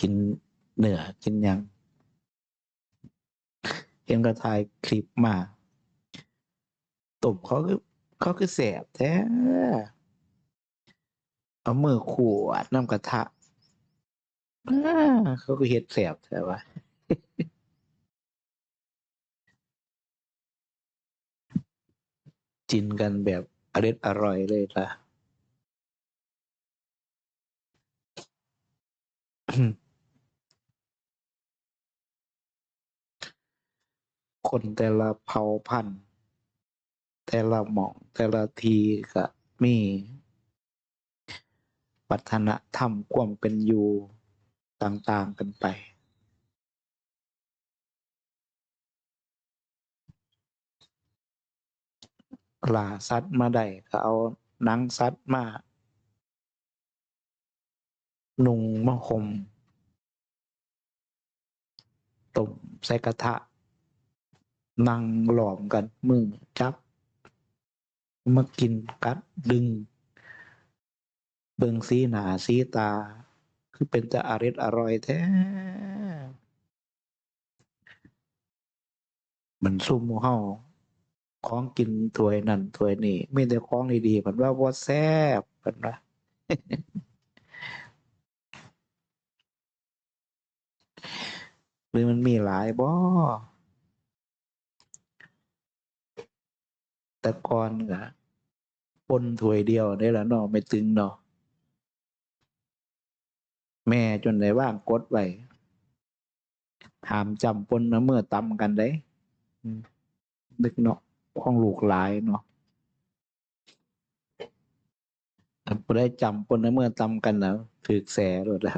กินเนื้อกินยังเห็นก็ถ่ายคลิปมาตุ่มเขาคือเขาคือแสบแท้ เอามือขวดน้ำกระทะเขาก็เฮ็ดแสบแท้วะจินกันแบบอร็ดอร่อยเลยล่ะ คนแต่ละเผ่าพันธุ์ แต่ละหม่องแต่ละทีก็มีวัฒนธรรมความเป็นอยู่ต่างๆกันไปลาสัตว์มาได้ก็เอาหนังสัตว์มานุ่งมาห่มต้มใส่กระทะ นั่งหลอมกันมือจับ มากินกัดดึง เบิงสีหนาสีตา คือเป็นจะอร็ดอร่อยแท้ มันซุ่มหมู่เฮาของกินถ้วยนั่นถ้วยนี่ไมีแต่ของดีๆเพิ่นว่าบ่าแซ่บเพิ่นว่าหรือมันมีหลายบ่ ต่ก่อนก็ปนถวยเดียวได้ละเนาะไม่ตึงเนาะแม่จนได้ว่างกดไว้หามจำปนนะเมื่อตำกันได้นึกเนาะของลูกหลายเนาะบ่ได้จำปนนะเมื่อตำกันแล้วถึกแสโลดละ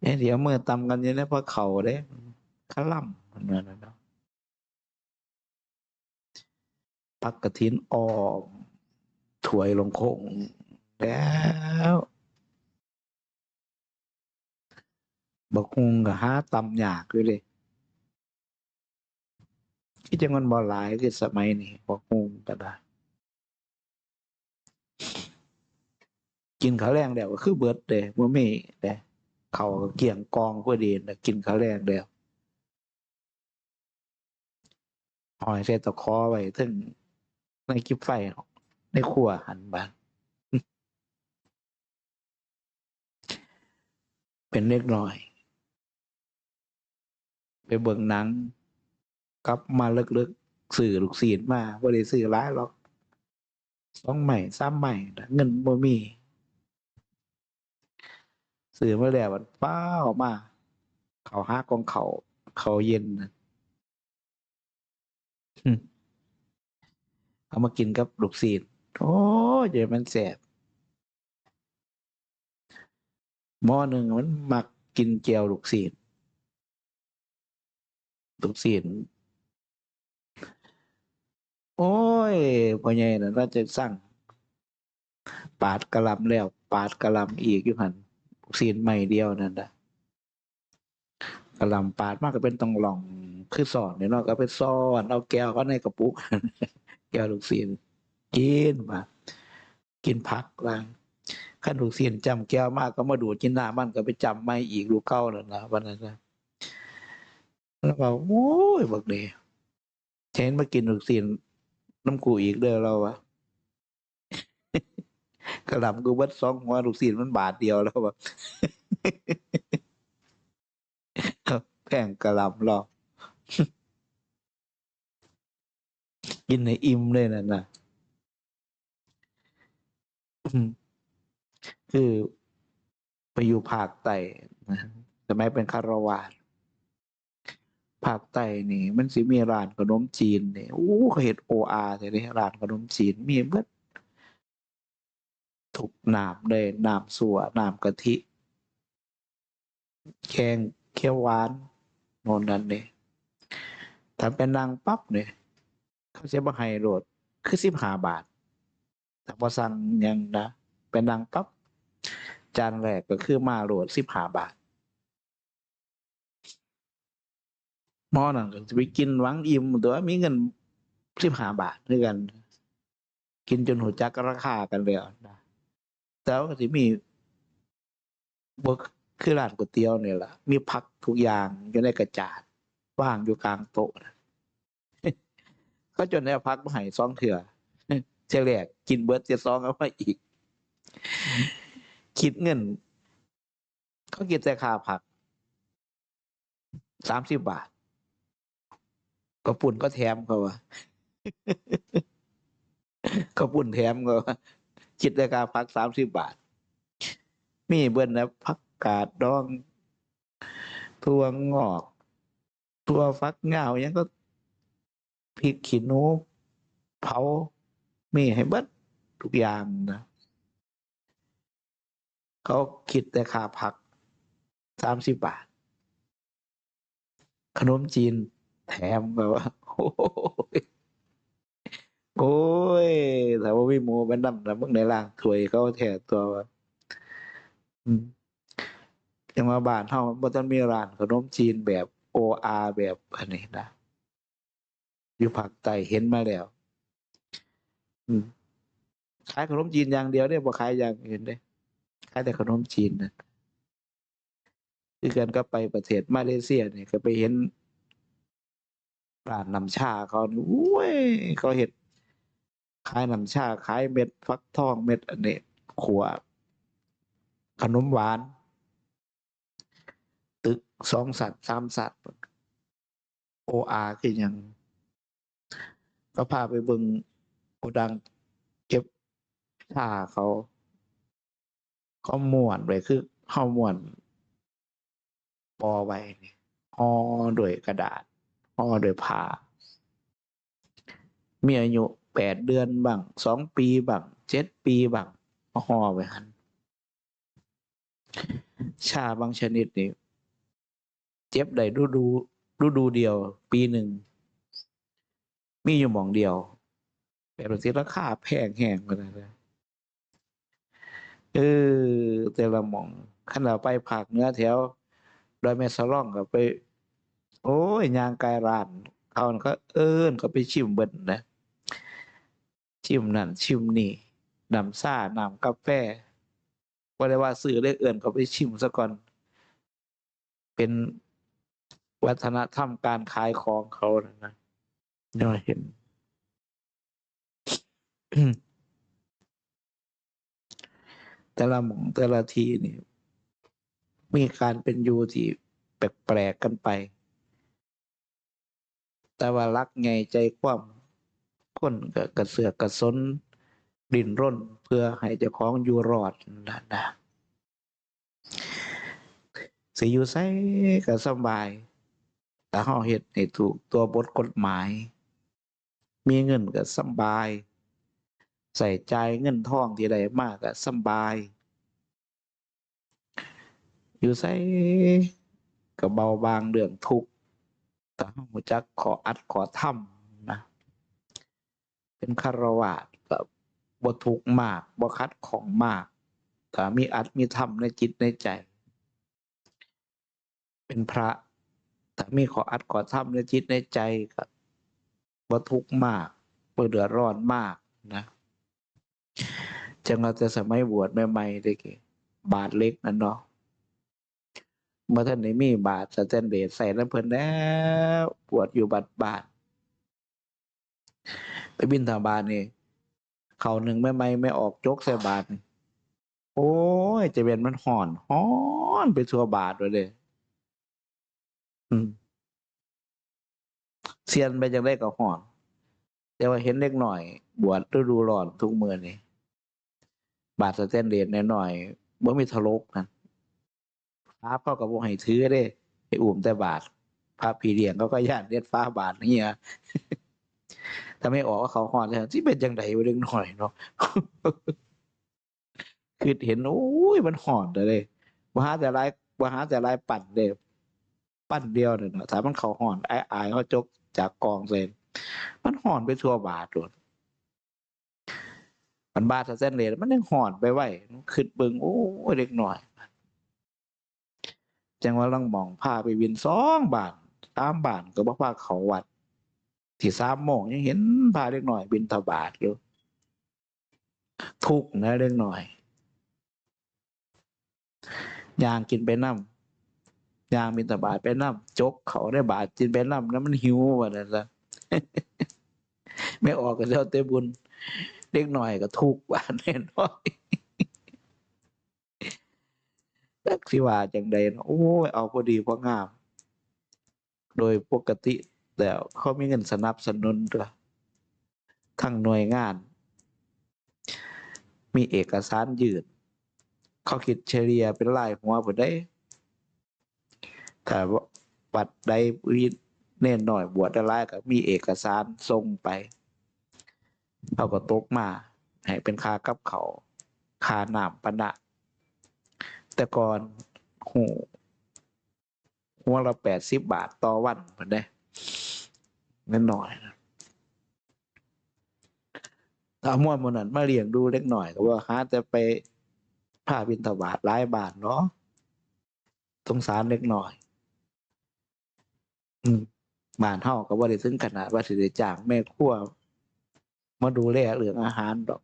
เอ๊ะเดี๋ยวเมื่อตำกันอยู่ในพระเขาเด้ขล่ำมันนั่นน่ะ ผักกระถินออมถวยลงโคง แล้วบักฮงก็หาตำหยากอยู่เลยที่จังมันบ่หลายคือสมัยนี้บักฮงก็ได้กินข้าวแรงแล้วก็คือเบิดเด้บ่มีเด้เขาเกี่ยงกองพอดีนะกินข้าวแรงแล้วหอยใส่ตะขอไว้ถึง ในกิบไฟในครัวหันบ้านเป็นเล็กน้อย ไปเบิ่งหนังกลับมาเลิกๆสื่อลูกศิษย์มาบ่ได้ซื้อหลายหรอกสองใหม่สามใหม่เงินบ่มีซื้อมาแล้วมันป้าออกมา เขาหากองเขา เขาเย็นนะ เอามากินกับลูกศิษย์โอ้ยมันแสบหม้อหนึ่งมันมักกินเจียวลูกศิษย์ลูกศิษย์โอ้ยพ่อใหญ่น่ะน่าจะสั่ง ปาดกระลำแล้ว ปาดกระลำอีกอยู่หันลูกศิษย์ใหม่เดียวนั่นนะกระลำปาดมากก็เป็นต้องหลองคือสอนเนี่ยเนาะก็ไปซ่อนเอาแก้วเขาในกระปุก แก้วลูกศิษย์กินมากินผักล้างขั้นลูกศิษย์จำแก้วมากก็มาดูดกินหน้ามันก็ไปจำไม่อีกลูกเก้านั่นนะวันนั้นนะแล้วก็โอ้ยบักเดีเห็นมากินลูกศิษย์น้ำกูอีกเด้อเราวะกระหล่ำกูเบิดสองหัวลูกศิษย์มันบาทเดียวแล้ววะแพงกระหล่ำหรอก กินในอิ่มเลยนั่นนะคือไปอยู่ภาคใต้นะสมัยเป็นคารวาสภาคใต้นี่ มันสิมีร้านขนมจีนนี่โอ้เขาเห็ดโออาแต่ร้านขนมจีนมีเบิดถูกหน้ำเลยหน้ำสัวหน้ำกะทิแกงเขียวหวานน่นนั่นเนี่ถ้าเป็นนางปั๊บเนี่ย เขาจะมาให้โหลดคือสิบห้าบาทแต่พอสั่งยังนะเป็นนางปั๊บจานแรกก็คือมาโหลดสิบห้าบาทหมอนั่นก็จะไปกินหวังอิ่มแต่ว่ามีเงินสิบห้าบาทด้วยกัน กินจนหัวจักราคากันแล้วนะแต่ว่าก็จะมีบ่คือร้านก๋วยเตี๋ยวเนี่ยล่ะมีผักทุกอย่างอยู่ในกระจาดว่างอยู่กลางโต๊ะนะ ก็จนได้พักมาให้ซองเถื่อเฉลี่ยกินเบิร์ดจะซองเอามาอีก คิดเงิน เขาคิดแต่ค่าผักสามสิบบาท ก็ปุ่นก็แถมเขาว่าก็ปุ่นแถมเขาว่าคิดแต่ค่าผักสามสิบบาท มีเบิ้ลนะผักกาดดองถั่วงอกถั่วฟักเงายังก็ พริกขี้หนูเผามีให้เบิดทุกอย่างนะ เขาคิดแต่ค่าผักสามสิบบาท ขนมจีนแถมแบบว่า โอ้ยโอ้ยแต่ว่าวิโมเป็นดำแล้วมึงในล่างถวยเขาแถตัวว่ายังมาบ้านเฮาบ่ต้องมีร้านขนมจีนแบบโออาแบบอันนี้นะ อยู่ภาคใต้เห็นมาแล้วขายขนมจีนอย่างเดียวเนี่ยบ่ขายอย่างอื่นเด้ขายแต่ขนมจีนนะคือกันก็ไปประเทศมาเลเซียเนี่ยก็ไปเห็นร้านน้ำชาเขานี่โอ้ยเขาเห็ดขายน้ำชาขายเม็ดฟักทองเม็ดอันนี้ขัวขนมหวาน ตึกสองสัตว์สามสัตว์โออาคือหยัง ก็พาไปเบิงโกดังเก็บชาเขา เขาม่วนไว้คือเขาม่วนปอไว้นี่ห่อด้วยกระดาษห่อด้วยผ้ามีอายุแปดเดือนบังสองปีบังเจ็ดปีบังห่อไว้หันชาบางชนิดนี่เจ็บได้ดูดูดูดูเดียว ปีหนึ่ง มีอยู่หมองเดียว แบบที่ราคาแพงแห้งกันเลยเออแต่ละหมองขันเราไปภาคเนื้อแถวดอยแม่สลองก็ไป โอ้ยยางกายร้านเขาก็เอิ้นก็ไปชิมเบิ่นนะชิมนั่นชิมนี่น้ำซ่าน้ำกาแฟบ่ได้ว่าซื้อได้เอิ้นก็ไปชิมซะก่อน เป็นวัฒนธรรมการขายของเขานะ นะเราเห็น แต่ละหมองแต่ละทีนี่ มีการเป็นอยู่ที่แปลกๆกันไป แต่ว่ารักไงใจความคนก็กระเสือกกระสนดินร่น เพื่อให้เจ้าของอยู่รอดนะนะสิอยู่ไสก็สบาย แต่เฮาเฮ็ดให้ถูกตัวบทกฎหมาย มีเงินก็สบาย ใส่ใจเงินทองที่ได้มากก็สบาย อยู่ไสก็เบาบางเรื่องทุกข์แต่เฮารู้จักขออัดขอทำนะ เป็นคารวาสก็บ่ทุกข์มากบ่คัดของมากถ้ามีอัดมีธรรมในจิตในใจ เป็นพระถ้ามีขออัดขอทำในจิตในใจก็บ่ ว่าทุกข์มากบ่เดือดร้อนมากนะจังเราจะสมัยบวชใหม่ๆได้เกบาทเล็กนั่นเนาะเมื่อท่านได้มีบาทสแตนเดร์ใส่แล้วเพิ่นแล้วบวชอยู่บัดบาทไปบินทบาทนี่เขาหนึ่งไม่ไม่ไม่ออกจกใส่บาทโอ้ยจะเป็นมันห่อนห่อนไปทั่วบาทเลยอืม เซียนไปจังได้ก็ห่อนแต่ว่าเห็นเล็กหน่อย บวชฤดูร้อนทุกเมื่อนี่บาทสแตนเดร์หน่อยๆบ่มีทะลกนะฟ้าพ่อกับบ่ให้ถือเด้ให้อุ่มแต่บาทพระพีเลียงเขาก็ย่านเลียดฟ้าบาทนี่ยถ้าไม่ออกว่าเขาหอนเลยที่เป็นจังไดวะเล็กหน่อยเนาะคือเห็นโอ้ยมันหอนเลยว่าหาแต่ลายว่าหาแต่ลายปั่นเด้ปั่นเดียวเนี่ยนาะถ้ามันเขาหอนไอ้อายเขาจก จากกองเซนมันห่อนไปทั่วบาทโดนมันบาทเส้นเลยมันยังห่อนไปไหวขึ้นเบิงโอ้ยเล็กหน่อยจังว่าลังมองพาไปวินสองบาทสามบาทก็บ่พาเขาวัด ที่สามโมงยังเห็นพาเล็กหน่อยบินทบาทอยู่ทุกนะเล็กหน่อยยางกินไปน้ำ ยางบินตบาทไปน้ำจกเขาได้บาทกินไปน้ำแล้วมันหิวว่านั่นละไม่ออกก็แล้วแต่บุญเล็กหน่อยก็ทุกข์ว่าแน่นอนจักสิว่าจังใดนะโอ้ยเอาพอดีพองาม โดยปกติแล้วเขามีเงินสนับสนุนด้วยทั้งหน่วยงาน มีเอกสารยืนเขาคิดเฉลี่ยเป็นรายหัวบ่ได้ ถ้าว่าบัตรใดวิเน่นหน่อยบวชได้หลายก็มีเอกสารส่งไปเขาก็ตกมา ให้เป็นค่ากับเขาค่าน้ำปะนะแต่ก่อนหูหัวละแปดสิบบาทต่อวันเหมือนได้เงินหน่อยนะถ้ามวนมันนั้นมาเลี้ยงดูเล็กหน่อยก็ว่าหาแต่ไปผ้าบินถบาทหลายบาทเนาะสงสารเล็กหน่อย อืมบ้านเฮาก็บ่ได้ถึงขนาดว่าสิได้จ้างแม่ครัวมาดูแลเรื่องอาหารดอก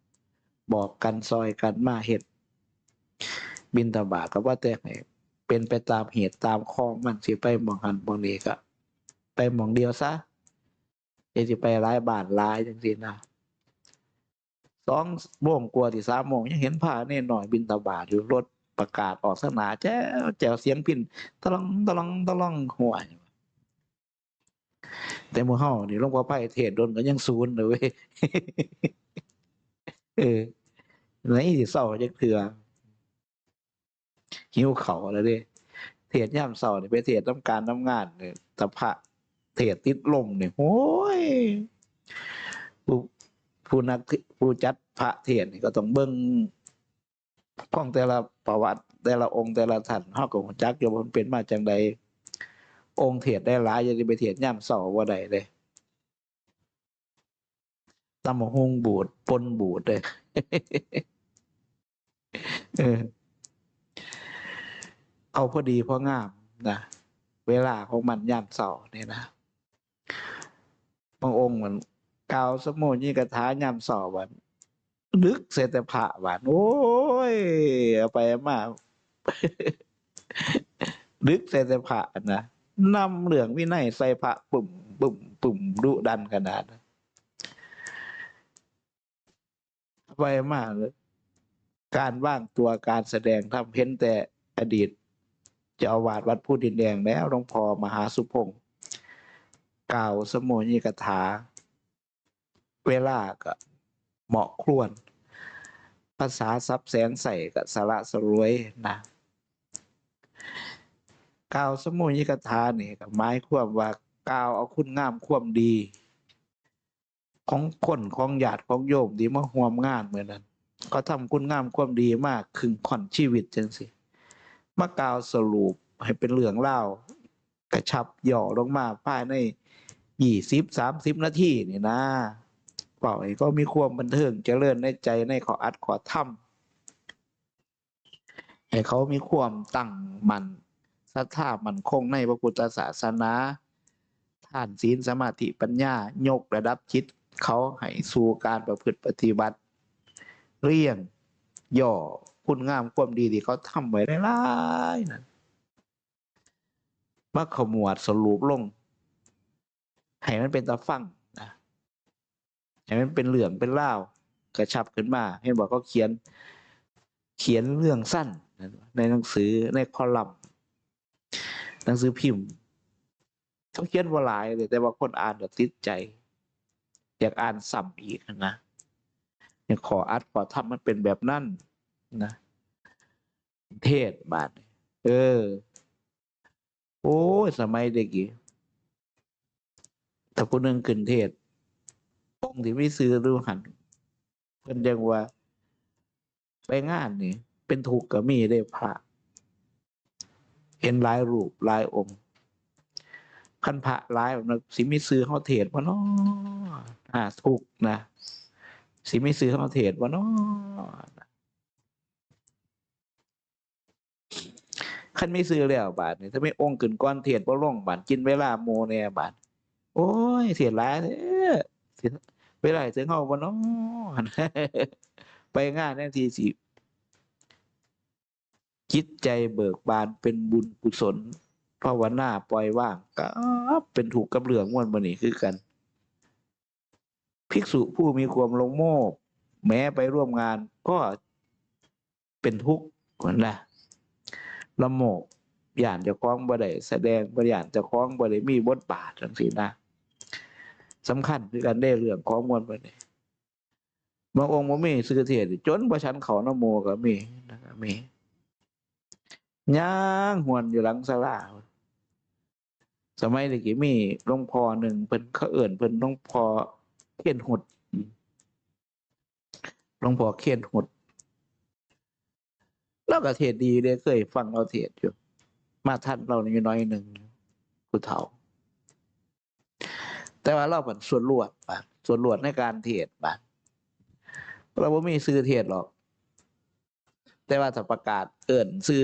บอกกันซอยกันมาเฮ็ดบินตบาทก็ว่าแต่ให้เป็นไปตามเหตุตามข้องมันสิไปหมองหันหมองนี้ก็ไปหมองเดียวซะอย่าสิไปร้ายบาทร้ายจังซี่นะสองโมงกว่าที่สามโมงยังเห็นผ้าเนี่ยหน่อยบินตบาทอยู่รถประกาศออกสนาแจ้วแจวเสียงพินตะลองตะลองตะลองห่วย แต่หมู่เฮานี่หลวงพ่อไผ่เทศน์โดนก็ยังศูนย์เลยเว้ยเออไหนสิเศร้าจักเทื่อหิวเขาแล้วเด้เทศย่ามเสาเนี่ยไปเทศต้องการทำงานเนี่ยตะพระเทศติดลมเนี่ยโอ้ยผู้ผู้นักผู้จัดพระเทศก็ต้องเบิ้งของแต่ละประวัติ แต่ละองค์แต่ละท่านเฮาก็รู้จักอยู่ว่ามันเป็นมาจังใด องค์เทศได้หลายอย่าได้ไปเทศย่ามเสาบ่ได้เลยตำมะฮงบูดปนบูดเลยเออเอาพอดีพองามนะเวลาของมันยามเสาเนี่ยนะบางองค์เหมือนกาวสมุนยี่กระทายามเสาวันนึกเสร็จแต่พระวันโอ้ยเอาไปมานึกเสร็จแต่พระนะ นำเหลืองวินัยใส่พระปุ่มปุ่มปุ่มดุดันขนาดไปมากเลยการว่างตัวการแสดงทำเพ้นแต่อดีตเจ้าอาวาสวัดผู้ดินแดงแล้วหลวงพ่อมหาสุพงศ์กล่าวสมุนีกถา เวลาก็เหมาะครวน ภาษาซับแสงใส่กับสาระสรวยนะ กล่าวสมุนีกถานี่ก็หมายความว่ากล่าวเอาคุณงามความดี ของคนของญาติของโยมที่มาห่วมงานเหมือนนั้นเขาทำคุณงามความดีมากคึงข่อนชีวิตจังสิมากล่าวสรุปให้เป็นเรื่องเล่ากระชับหย่อลงมาภายในยี่สิบสามสิบนาทีนี่นะเปล่าไอ้ก็มีความบันเทิงเจริญในใจในขออัดขอทำให้เขามีความตั้งมัน ศรัทธามันคงในพระพุทธศาสนาท่านศีลสมาธิปัญญายกระดับจิตเขาให้สู่การประพฤติปฏิบัติ เรียงย่อคุณงามความดีที่เขาทำไว้ได้หลายนั่นมาขมวดสรุปลง ให้มันเป็นตาฟังนะให้มันเป็นเหลืองเป็นเล่ากระชับขึ้นมาให้บอกเขาเขียน เขียนเรื่องสั้น ในหนังสือในคอลัมน์ หนังสือพิมพ์ เขาเขียนว่าหลายเลยแต่ว่าคนอ่านติดใจ อยากอ่านซ้ำอีกนะอยากขออัดขอทำมันเป็นแบบนั้นนะเทศบาทเออ โอ้ยสมัยเด็กอีถ้าผู้นึงขึ้นเทศองค์ที่ไม่ซื้อรู้หันเพิ่นยังว่า ไปงานนี่เป็นถูกข์ก็มีได้พระ เห็นหลายรูปหลายองค์คันพระหลายแบบนั้นสิมีซื้อเขาเทศว่านาะอ่าถูกนะสิไม่ซื้อเขาเทศว่านาะคันไม่ซื้อแล้วบาทนี่ถ้าไม่องค์ขึ้นก้อนเทศบ่ลงบาทกินเวลาโมเนี่ยบาทโอ้ยเสียหลายเด้อเสียเวลาถึงเฮาบ่เนาะไปงานแน่ทีสิ จิตใจเบิกบานเป็นบุญกุศลภาวนาปล่อยว่างก็เป็นถูกกับเรื่องม่วนบนี่คือกัน ภิกษุผู้มีความลงโมบแม้ไปร่วมงานก็เป็นทุกข์นะละโมบย่านจะคล้องบ่ได้แสดงบ่ย่านจะคล้องบ่ได้มีบทบาทจังซี่นะสำคัญคือกันได้เรื่องของมวลบ่นี่บางองค์บ่มีสื่อเทศน์จนบ่ชันเขานโมก็มีนะครับมี ย่างหวนอยู่หลังศาลาสมัยตะกี้มีหลวงพ่อหนึ่งเพิ่นเขาเอิ้นเพิ่นหลวงพ่อเขียนหดหลวงพ่อเขียนหดแล้วก็เทศดีเลยเคยฟังเราเทศอยู่ มาทันเราอยู่น้อยหนึ่งผู้เฒ่า แต่ว่าเราเป็นส่วนรวดบาส่วนรวดในการเทศบาเราไม่มีซื้อเทศหรอก แต่ว่าถ้าประกาศเอิ่นซื้อ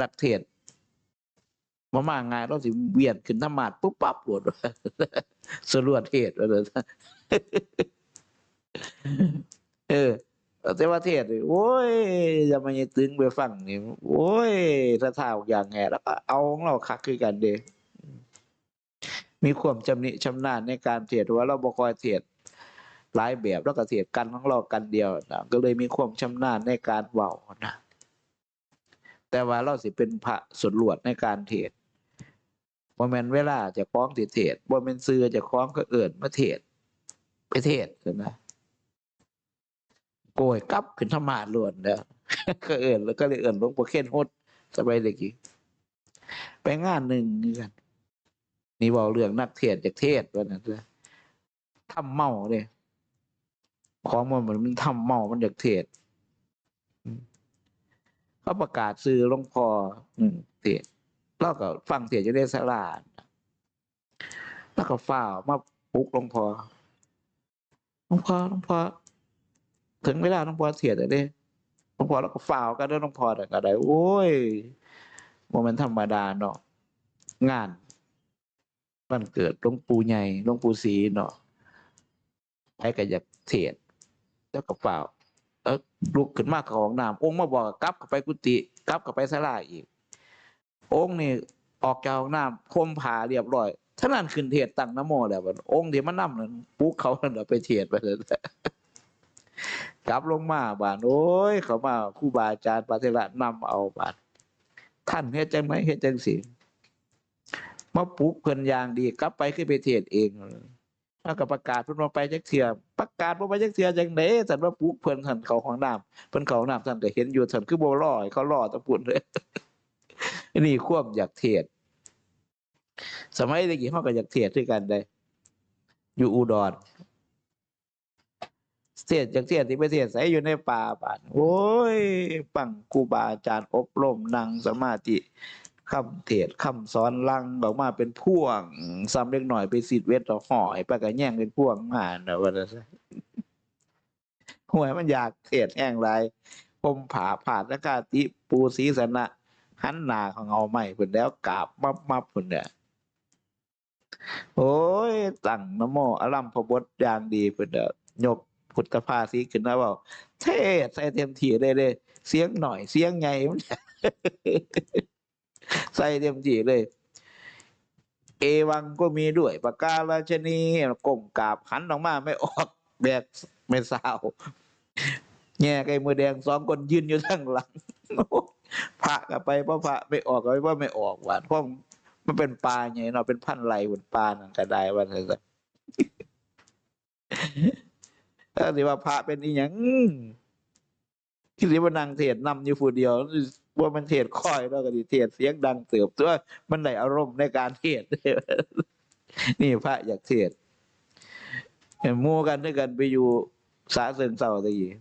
นักเทศมามางานเราสิเวียนขึ้นธรรมาดปุ๊บปั๊บหลวดสรวดเทศเลยเออแต่ว่าเทศโอ้ยจะมายตึงไปฟังนี่โอ้ยถ้าท่าอย่างไงแล้วก็เอาของเราคักคือกันเดมีความจำนิชำนาญในการเทศว่าเราบ่คอยเทศหลายแบบแล้วก็เทศกันของเรากันเดียวนะก็เลยมีความชำนาญในการเว้านะ แต่ว่าเราสิเป็นพระสุดลวดในการเทศบ่แม่นเวลาจะคล้องสิเทศบ่แม่นซื้อจะคล้องก็เอิ้นมาเทศไปเทศใช่ไหมโกยกลับขึ้นธรรมาล้วนเด้อก็เอิ้นแล้วก็เลยเอิ้นหลวงปู่เคนฮดสบายเด็กอีกไปงานหนึ่งนี่กัน นี่เว้าเรื่องนักเทศจากเทศว่านั่นเด้อทำเมาเด้ของมันมันมันทำเมามันจากเทศ เขาประกาศซื้อลงพอหนึ่งเทศน์เราก็ฟังเทศน์อยู่ในศาลาแล้วก็ฟ้ามาปลุกลงพอลงพอลงพอถึงเวลาน้องพอเสียแต่เด้น้องพอแล้วก็ฝ่ากันด้วยน้องพอแต่ก็ได้โอ้ยโมเมนธรรมดาเนาะงานวันเกิดหลวงปู่ใหญ่หลวงปู่ศรีเนาะใครก็อยากเทศแล้วก็ฝ่า ลุกขึ้นมาเข้าห้องน้ำองค์มาบอกกลับเข้าไปกุฏิกลับเข้าไปศาลาอีก องค์นี่ออกจากห้องน้ำคมผาเรียบร้อยท่านั้นขึ้นเทศตั้งนะโมแล้วบัดองค์ที่มันนำนั้นปลุกเขานั่นเอาไปเทศไปเลยกลับลงมาบานโอ้ยเขามาครูบาอาจารย์ปาเทระนำเอาบานท่านเฮ็ดจังไหมเฮ็ดจังสิมาปลุกเพิ่นอย่างดี กลับไปขึ้นไปเทศเองแล้ วก็ประกาศเพิ่นมาไปจักเทื่อประกาศบ่ไปจักเทื่อจังได๋ท่านว่าปลุกเพิ่นท่านเขาห้องน้ำเพิ่นเขาห้องน้ำท่านก็เห็นอยู่ท่านคือบ่รอให้เขารอตะปุ่นเลยนนี้ความอยากเทศ สมัยตะกี้เฮาก็อยากเทศด้วยกันได้อยู่อุดรเทศจากเทศที่ไปเทศใส่อยู่ในป่าบานโอ้ยฟังครูบาอาจารย์อบรมนั่งสมาธิ คำเทศคำสอนลังออกมาเป็นพ่วงซ้ำเล็กหน่อยไปสิทธิ์เวทต่อหอยไปกะแย่งเป็นพ่วงงาเนนะว่าจะหวยมันอยากเทศแห้งไรผมผาผ่านนกาติปูศีสนะหันหนาของเอาใหม่เพิ่นแล้วกราบมับมับเพิ่นเนี่ยโอ้ยตั้งนโมอลัมพบทอย่างดีเพิ่นเด้อยกพุทธภาษีขึ้นมาบอกเทศใส่เต็มที่เลยเลยเสียงหน่อยเสียงไงมัน ใส่เต็มที่เลย เอวังก็มีด้วยปากการาชนีก้มกราบหันออกมาไม่ออกแบกไม่สาวแง่ไก่มือแดงสองคนยืนอยู่ข้งหลังพระก็ไปเพราะพระไม่ออกก็ไปว่าไม่ออกหวานเพราะมันเป็นปลาไงเนาะเป็นพันไหลบนปลานั่นก็ได้ว่าเถอะถ้าสิว่าพระเป็นอีหยังที่สิว่า นางเทศนำอยู่ผู้เดียว ว่ามันเทศค่อยแล้วก็ดิเทศเสียงดังเติบตัวมันได้อารมณ์ในการเทศนี่พระอยากเทศเห็นมู่กันด้วยกันไปอยู่สาเซิงเศร้าตะกี้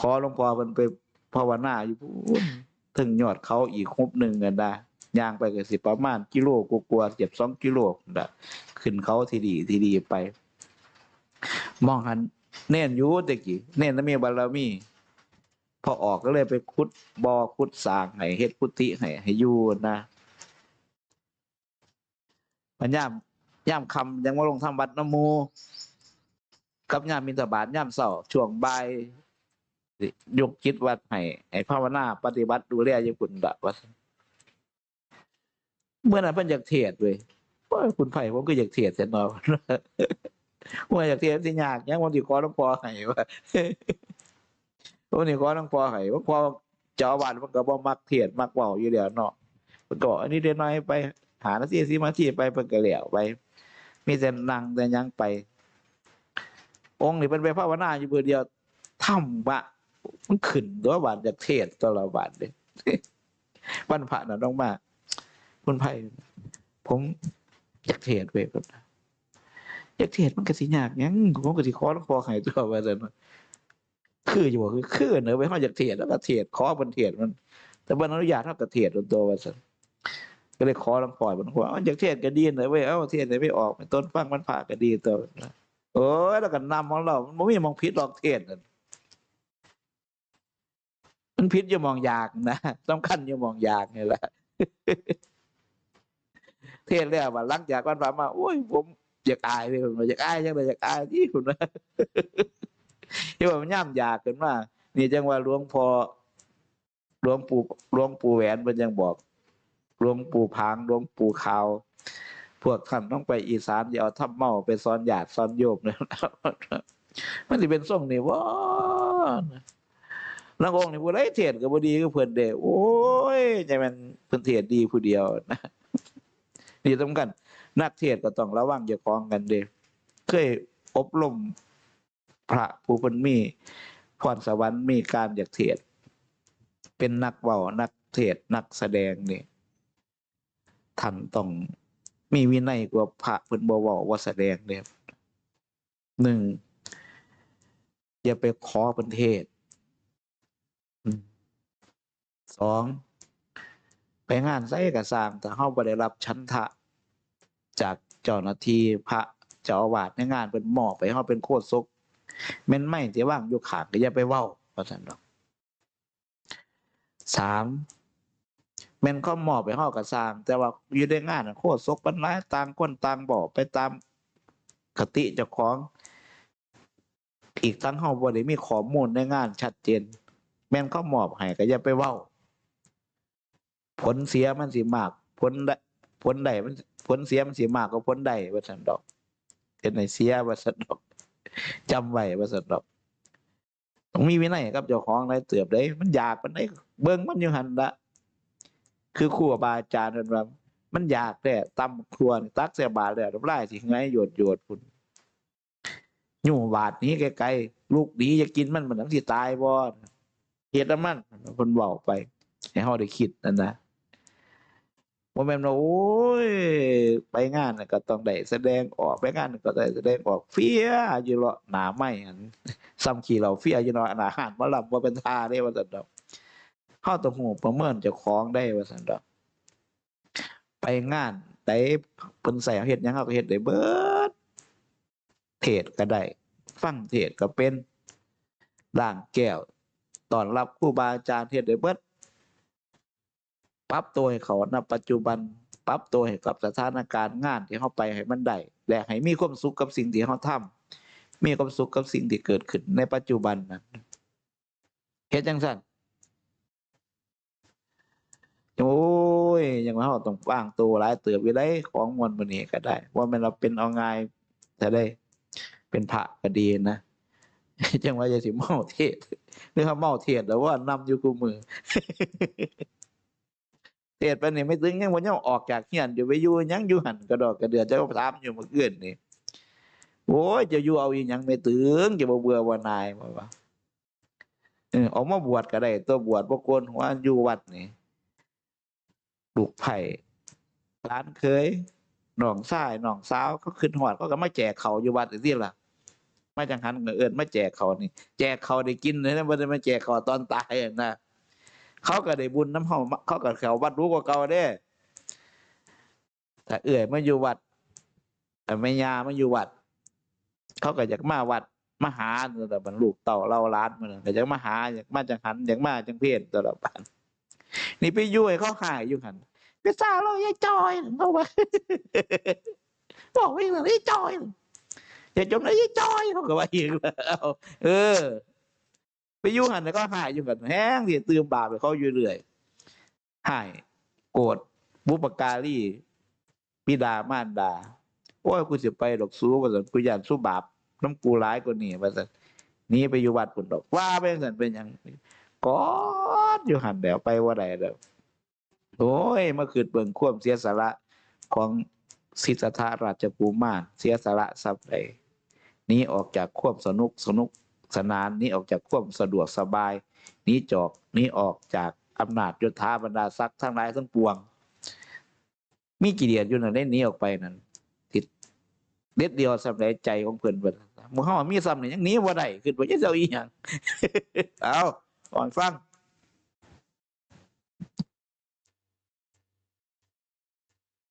ขอหลวงพ่อมันไปภาวนาอยู่พูนถึงยอดเขาอีกครบหนึ่งกันได้ย่างไปก็สิประมาณกิโลกว่าๆเจ็บสองกิโลนะขึ้นเขาทีดีทีดีไป มองหันเน่นอยู่ตะกี้เน่นแล้วมีบารมี พอออกก็เลยไปขุดบอ่อขุดสางให้เฮ็ดพุทธิให้ให้อยู่นะมันย่ามย่ามคำยังว่าลงทำวัดน้ำมูกับย่ามมินตบาทย่ามเสาช่วงบ่ายยกจิตวัดให้ให้ภาวนาปฏิบัติดูแลอยู่คุณละว่าซั่นเมื่อนั้นเพิ่นอยากเทศน์เว้ยว่าคุณไผ่ผมก็อยากเทศเสียหนอว่าอยากเทศสิยากยังวันที่ขอหลวงพ่อให้ว่า วันนี้ขอหลวงพ่อให้ว่าพอเจ้าอาวาสมันก็บ่มักเทศน์มักเว้าอยู่แล้วเนาะเพิ่นก็บอกอันนี้เดี๋ยน้อยไปหาหน้าที่สิมาที่ไปเพิ่นก็แล้วไป มีแต่นั่งแต่ยังไป องค์นี่เป็นไปภาวนาอยู่เพื่อเดียวทำบะมันขึ้นตัวบาทจากเทศตลอดบาทเลยวันพระน่ะต้องมาคุณไผ่ผมอยากเทศเว้ยครับอยากเทศมันก็สิยากยังผมก็สิขอแล้วขอให้ตัวว่าซั่นว่า คืออยู่บ่คือคือเนอะไปเฮาอยากเทศแล้วก็เทศขอเพิ่นเทศมัน แต่บ่อนุญาตเฮาก็เทศตัวว่าซั่นก็เลยขอลวงพ่อเพิ่นว่อยากเทศก็ดีเนอะเว้ยเอ้าเทศได้ไม่ออกต้นฟังมันพระก็ดีตัวโอ้ยแล้วก็นำของเรา มันบ่มีมองพิษหรอกเทศนั่นมันพิษอยู่มองยากนะสำคัญอยู่มองยากนี่แหละเทศแล้วว่าหลังจากวันพระมาโอ้ยผมอยากอายเลยผมอยากอายจังเลยอยากอายที่คุณนะ ที่ว่ามันย่ำยากขึ้นมานี่จังว่าหลวงพ่อหลวงปู่หลวงปู่แหวนมันยังบอกหลวงปู่พางหลวงปู่ขาว พวกท่านต้องไปอีสานอย่าเอาทับเมาไปซ้อนหยาดซ้อนโยมเลยมันจะเป็นส่งนี่ว่านักองค์นี่ผู้ไรเทศกับบดีก็เพื่อนเดโอ้ยใจมันเพื่อนเทศดีผู้เดียวนะนี่สำคัญนักเทศก็ต้องระวังอย่าคล้องกันเด้เคยอบรม พระผู้เป็นมีพรสวรรค์มีการอยากเทศ เป็นนักเว้านักเทศนักแสดงนี่ท่านต้องมีวินัยกว่าพระเพิ่นบ่เว้าว่าแสดงเด้หนึ่งอย่าไปขอเพิ่นเทศสองไปงานไสก็สร้างแต่เฮาบ่ได้รับชันทะ จากเจ้าหน้าที่พระเจ้าอาวาสในงานเพิ่นมอไปเฮาเป็นโคตรศก แม่นไม่ที่ว่างอยู่ขางก็อย่าไปเว้าว่าซั่นดอกสามแม่นเขามอบไปเฮาก็สร้าง แต่ว่าอยู่ในงานโคตรซกปันหลายต่างคนต่างบอกไปตามคติเจ้าของ อีกทั้งเฮาบ่ได้มีข้อมูลในงานชัดเจน แม่นเขามอบให้ก็อย่าไปเว้า ผลเสียมันสิมาก ผลได้ผลใดมันผลเสียมันสิมากกว่าผลใดว่าซั่นดอกเฮ็ดให้เสียว่าซั่นดอก จำไว้ว่าซั่นดอกต้องมีวินัยกับเจ้าของได้เตือบได้ มันอยากปานใดเบิ่งมันอยู่หันละคือครูบาอาจารย์เพิ่นว่ามันอยากแต่ตำครัวนี่ตักใส่บาตรแล้วน้ำลายสิไงโยดโยดพุ่นอยู่บาดนี้ไกลๆลูกดีจะกินมันมันทั้งสิตายบ่เฮ็ดน้ำมันเพิ่นเว้าไปให้เฮาได้คิดนั่นนะ บ่แม่นว่าโอ้ย ไปงานน่ะก็ต้องได้แสดงออก ไปงานก็ได้แสดงออกเฟี้ยอยู่เลาะหน้าไม้หั่นซ้ำขี้เราเฟี้ยอยู่เนาะอาหารบ่รับบ่เป็นท่าเด้ว่าซั่นดอกเฮาต้องฮู้ประเมินเจ้าของได้ว่าซั่นดอก ไปงานใดเพิ่นใส่เฮ็ดหยังเฮาก็เฮ็ดได้เบิด เทศก็ได้ ฟังเทศก็เป็น ล้างแก้ว ต้อนรับครูบาอาจารย์เฮ็ดได้เบิด ปรับตัวให้เขาณปัจจุบันปรับตัวให้กับสถานการณ์งานที่เฮาไปให้มันได้และให้มีความสุขกับสิ่งที่เฮาทำมีความสุขกับสิ่งที่เกิดขึ้นในปัจจุบันนั้นเฮ็ดจังซั่นโอ้ยยังว่าเราต้องว่างตัวหลายเติบอยู่ได้ของมวลมันนี้ก็ได้ ว่ามันเราเป็นเอาง่ายแต่ได้เป็นพระก็ดีนะจังว่าจะสิเมาเทศหรือเขาเมาเทศแล้วว่านำอยู่กูมือ เทศไปนี่ไม่ถึงยังวันยังออกจากเฮียนอยู่ไปอยู่ยังอยู่หันกระดอกกระเดือจะถามอยู่เมื่อคืนนี่โอ้ยจะอยู่เอาอีหยังไม่ถึงจะบ่เบื่อว่านายว่าว่าเออออกมาบวชก็ได้ ตัวบวชบ่โกนหัวอยู่วัดนี่ลูกไผ่ร้านเคยหนองทรายหนองสาวเขาขึ้นหอดเขาก็มาแจกเขาอยู่วัดที่ล่ะมาจังหันเอินมาแจกเขานี่ แจกเขาได้กินเลยนะไม่ได้มาแจกเขาตอนตายนะ เขาก็ได้บุญน้ำเขาเขาก็เขาวัดรู้กว่าเก่าเด้แต่เอื่อยมาอยู่วัดแต่แม่ยามาอยู่วัด เขาก็อยากมาวัดมาหาแต่บรรลูกเต่าเล่าร้านมันก็อยากมาหาอยากมาจังหันอยากมาจังเพศตลอดไปนี่ไปยุ่ยเขาหายอยู่หันไปซาเราไอ้จอยเขาว่าบอกว่าอย่างไอ้จอยอย่าจมไอ้จอยเขาก็ว่าอีกแล้วเออ ไปยู่งหันแล้วก็หายอยู่กันแห้งที่ตื่มบาปไปเขาอยู่เรื่อยหายโกรธบุปการีปิดามารดาโอ้ยกูสิไปดอกสู้ว่าสันกูอยากสู้บาปน้ำกูร้ายกว่านี่ว่าสันหนี้ไปอยู่วัดปุ่นดอกว่าไปสันเป็นยังกอดอยู่หันแล้วไปว่าใดเด้อโอ้ยเมื่อคืนเบิ่งควมเสียสละของสิทธาราชปูมานเสียสละทรัพย์ไปหนี้ออกจากควมสนุกสนุก สนานนี้ออกจากควมสะดวกสบาย นี้จอกนี้ออกจากอำนาจยศธาบรรดาศักดิ์ทั้งหลายทั้งปวง มีกี่เดียดอยู่นั่นได้หนี้ออกไปนั่นติดเด็ดเดียวสำหรับใจของเพื่อนเบิดมู่เฮามีซ้ำนี่ยังหนี้บ่ได้ขึ้นบ่จะเอาอีหยังเอาก่อนฟัง